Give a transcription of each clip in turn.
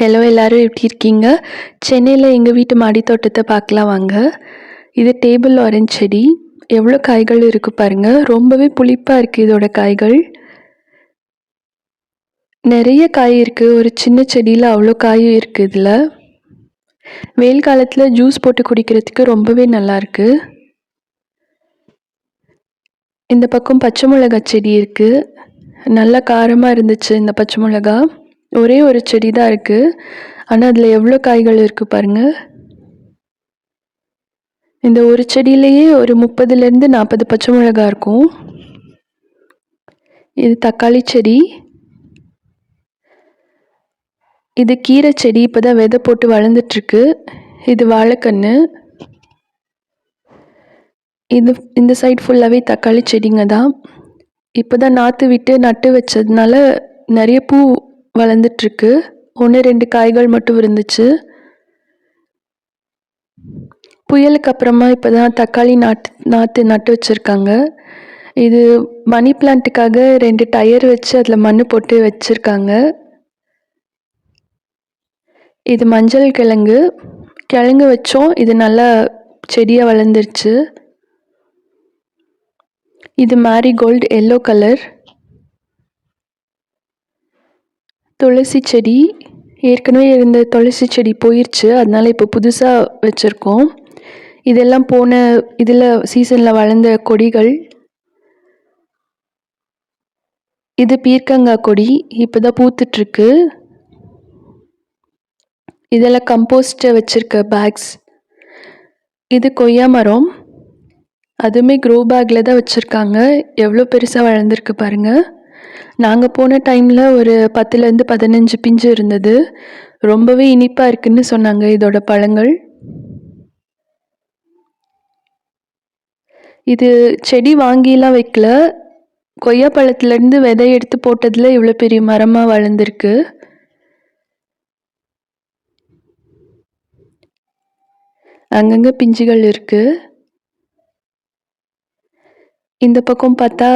Hello எல்லோரும் எப்படி இருக்கீங்க? சென்னையில் எங்கள் வீட்டு மாடி தோட்டத்தை பார்க்கலாம் வாங்க. இது டேபிள் ஆரஞ்சு செடி. எவ்வளோ காய்கள் இருக்குது பாருங்கள் ரொம்பவே புளிப்பாக இருக்குது இதோட காய்கள். நிறைய காய் இருக்குது ஒரு சின்ன செடியில் அவ்வளோ காயும் இருக்குது இதில். வெயில் காலத்தில் ஜூஸ் போட்டு குடிக்கிறதுக்கு ரொம்பவே நல்லாயிருக்கு இந்த பக்கம் பச்சை மிளகாய் செடி இருக்குது நல்லா காரமாக இருந்துச்சு இந்த பச்சை மிளகா ஒரே ஒரு செடி தான் இருக்குது ஆனால் அதில் எவ்வளோ காய்கள் இருக்குது பாருங்கள் இந்த ஒரு செடியிலேயே ஒரு முப்பதுலேருந்து நாற்பது பச்சை மிளகா இருக்கும். இது தக்காளி செடி. இது கீரை செடி இப்போ தான் விதை போட்டு வளர்ந்துட்டுருக்கு. இது வாழைக்கன்று இது இந்த சைடு ஃபுல்லாகவே தக்காளி செடிங்க தான். இப்போ தான் நாற்று விட்டு நட்டு வச்சதுனால நிறைய பூ வளர்ந்துட்டுருக்கு ஒன்று ரெண்டு காய்கள் மட்டும் இருந்துச்சு. புயலுக்கு அப்புறமா இப்போ தான் தக்காளி நாட்டு நாற்று நட்டு வச்சுருக்காங்க. இது மணி பிளான்ட்டுக்காக ரெண்டு டயர் வச்சு அதில் மண் போட்டு வச்சுருக்காங்க. இது மஞ்சள் கிழங்கு. கிழங்கு வச்சோம். இது நல்லா செடியாக வளர்ந்துருச்சு. இது மேரிகோல்டு எல்லோ கலர் துளசி செடி. ஏற்கனவே இருந்த துளசி செடி போயிடுச்சு அதனால் இப்போ புதுசாக வச்சுருக்கோம். இதெல்லாம் போன இதில் சீசனில் வளர்ந்த கொடிகள். இது பீர்க்கங்காய் கொடி. இப்போ தான் பூத்துட்ருக்கு இதெல்லாம் கம்போஸ்ட்டை வச்சுருக்க பேக்ஸ் இது கொய்யா மரம். அதுவுமே க்ரோ பேக்கில் தான் வச்சுருக்காங்க. எவ்வளோ பெருசாக வளர்ந்துருக்கு பாருங்கள் நாங்கள் போன டைமில் ஒரு பத்துலேருந்து பதினஞ்சு பிஞ்சு இருந்தது. ரொம்பவே இனிப்பாக இருக்குதுன்னு சொன்னாங்க இதோட பழங்கள். இது செடி வாங்கிலாம் வைக்கல. கொய்யா பழத்துலேருந்து விதை எடுத்து போட்டதில் இவ்வளோ பெரிய மரமாக வளர்ந்துருக்கு. அங்கங்கே பிஞ்சுகள் இருக்குது இந்த பக்கம் பார்த்தா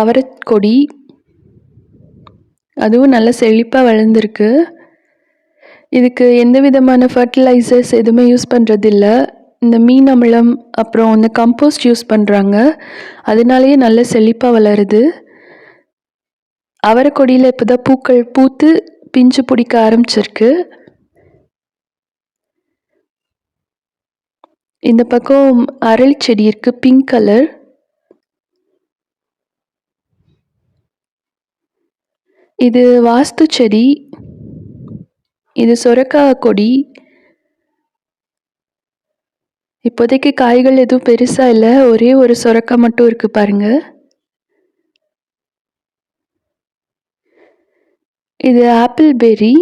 அவரைக்கொடி அதுவும் நல்லா செழிப்பாக வளர்ந்துருக்கு. இதுக்கு எந்த விதமான ஃபர்டிலைசர்ஸ் எதுவுமே யூஸ் பண்ணுறதில்ல இந்த மீன் அமிலம் அப்புறம் இந்த கம்போஸ்ட் யூஸ் பண்ணுறாங்க அதனாலேயே நல்ல செழிப்பாக வளருது. அவரைக்கொடியில் இப்போ தான் பூக்கள் பூத்து பிஞ்சு பிடிக்க ஆரம்பிச்சிருக்கு. இந்த பக்கம் அரளி செடி இருக்குது பிங்க் கலர் இது வாஸ்து செடி இது சொரக்காய் கொடி. இப்போதைக்கு காய்கள் எதுவும் பெருசாக இல்லை ஒரே ஒரு சொரக்காய் மட்டும் இருக்குது பாருங்க. இது ஆப்பிள் பெரி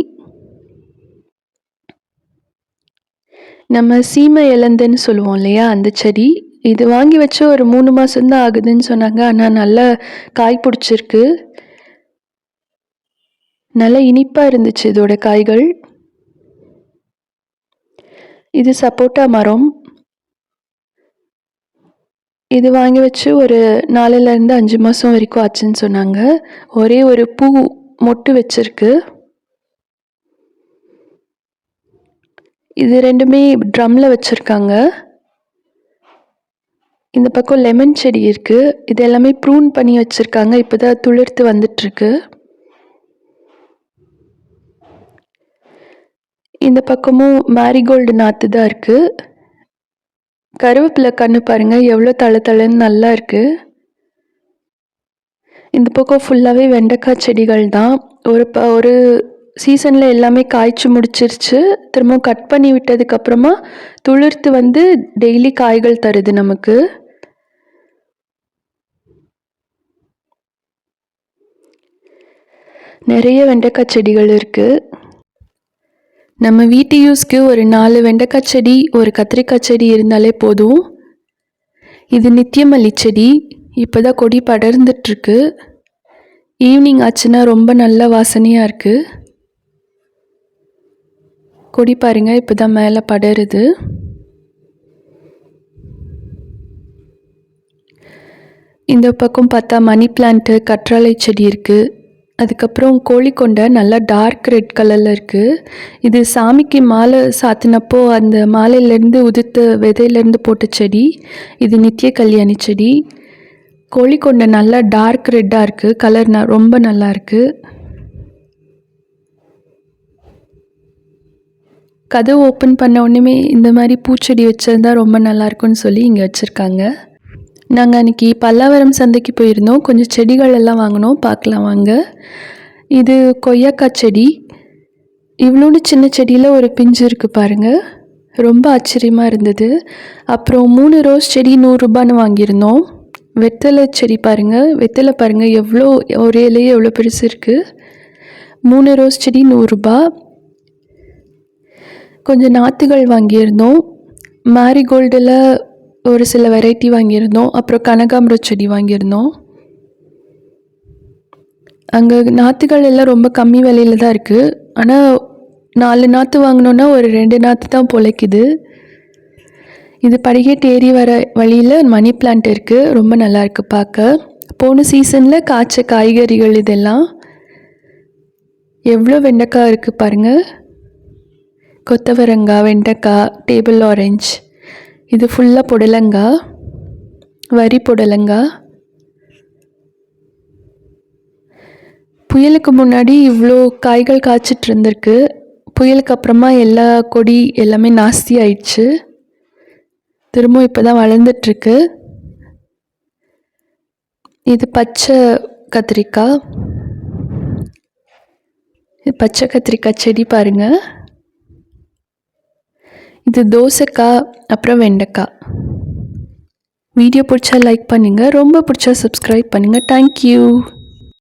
நம்ம சீமை இலந்துன்னு சொல்லுவோம் இல்லையா அந்த செடி. இது வாங்கி வச்சு ஒரு மூணு மாதம்தான் ஆகுதுன்னு சொன்னாங்க ஆனால் நல்லா காய் பிடிச்சிருக்கு. நல்ல இனிப்பாக இருந்துச்சு இதோட காய்கள். இது சப்போட்டா மரம். இது வாங்கி வச்சு ஒரு நாலுலேருந்து அஞ்சு மாதம் வரைக்கும் ஆச்சுன்னு சொன்னாங்க. ஒரே ஒரு பூ மொட்டு வச்சிருக்கு. இது ரெண்டுமே ட்ரம்மில் வச்சுருக்காங்க. இந்த பக்கம் லெமன் செடி இருக்குது இது எல்லாமே ப்ரூன் பண்ணி வச்சுருக்காங்க. இப்போ தான் துளிர்த்து வந்துட்டுருக்கு இந்த பக்கமும் மேரிகோல்டு நாற்று தான் இருக்குது கருவேப்பிலை கன்று பாருங்கள் எவ்வளோ தலை தலைன்னு நல்லா இருக்குது இந்த பக்கம் ஃபுல்லாகவே வெண்டைக்காய் செடிகள் தான். ஒரு ப ஒரு சீசனில் எல்லாமே காய்ச்சி முடிச்சிருச்சு. திரும்ப கட் பண்ணி விட்டதுக்கப்புறமா துளிர்த்து வந்து டெய்லி காய்கள் தருது நமக்கு. நிறைய வெண்டைக்காய் செடிகள் இருக்குது நம்ம வீட்டு யூஸ்க்கு ஒரு நாலு வெண்டைக்காய் செடி ஒரு கத்திரிக்காய் செடி இருந்தாலே போதும். இது நித்தியமல்லி செடி. இப்போ தான் கொடி படர்ந்துட்டுருக்கு. ஈவினிங் ஆச்சுன்னா ரொம்ப நல்ல வாசனையாக இருக்குது கொடி பாருங்கள் இப்போ தான் மேலே படருது. இந்த பக்கம் பார்த்தா மணி பிளான்ட்டு கற்றாழை செடி இருக்குது அதுக்கப்புறம் கோழிக்கொண்டை நல்லா டார்க் ரெட் கலரில் இருக்குது இது சாமிக்கு மாலை சாத்தினப்போ அந்த மாலையிலேருந்து உதிர்த்த விதையிலேருந்து போட்ட செடி இது நித்திய கல்யாணி செடி. கோழிக்கொண்டை நல்லா டார்க் ரெட்டாக இருக்குது கலர் ந ரொம்ப நல்லா இருக்குது கதவு ஓப்பன் பண்ண உடனே இந்த மாதிரி பூச்செடி வச்சிருந்தா ரொம்ப நல்லாயிருக்குன்னு சொல்லி இங்கே வச்சுருக்காங்க. நாங்கள் அன்றைக்கி பல்லாவரம் சந்தைக்கு போயிருந்தோம். கொஞ்சம் செடிகள் எல்லாம் வாங்கினோம். பார்க்கலாம் வாங்க. இது கொய்யாக்காய் செடி. இவ்வளோண்டு சின்ன செடியில் ஒரு பிஞ்சு இருக்குது பாருங்கள் ரொம்ப ஆச்சரியமாக இருந்தது. அப்புறம் மூணு ரோஸ் செடி நூறுரூபான்னு வாங்கியிருந்தோம். வெத்தலை செடி பாருங்கள் வெத்தலை பாருங்கள் எவ்வளோ ஒரு இலையே எவ்வளோ பெருசு இருக்குது மூணு ரோஸ் செடி நூறுரூபா. கொஞ்சம் நாற்றுகள் வாங்கியிருந்தோம். மேரிகோல்டில் ஒரு சில வெரைட்டி வாங்கியிருந்தோம். அப்புறம் கனகாம்பரம் செடி வாங்கியிருந்தோம். அங்கே நாற்றுகள் எல்லாம் ரொம்ப கம்மி விலையில தான் இருக்குது ஆனால் நாலு நாற்று வாங்கினோன்னா ஒரு ரெண்டு நாற்று தான் பொழைக்குது. இது படிக்கட்டு ஏறி வர வழியில் மணி பிளான்ட் இருக்குது ரொம்ப நல்லா இருக்குது பார்க்க போன சீசனில் காய்ச்ச காய்கறிகள் இதெல்லாம். எவ்வளோ வெண்டைக்காய் இருக்குது பாருங்கள் கொத்தவரங்காய் வெண்டைக்காய் டேபிள் ஆரஞ்ச் இது ஃபுல்லாக புடலங்காய் வரி புடலங்காய் புயலுக்கு முன்னாடி இவ்வளோ காய்கள் காய்ச்சிட்டு இருந்திருக்கு. புயலுக்கு அப்புறமா எல்லா கொடி எல்லாமே நாஸ்தி ஆயிடுச்சு. திரும்பவும் இப்போ தான் வளர்ந்துட்டுருக்கு. இது பச்சை கத்திரிக்காய். இது பச்சை கத்திரிக்காய் செடி பாருங்கள் இது தோசைக்காய் அப்புறம் வெண்டைக்காய் வீடியோ பிடிச்சா லைக் பண்ணுங்கள் ரொம்ப பிடிச்சா சப்ஸ்கிரைப் பண்ணுங்கள் தேங்க்யூ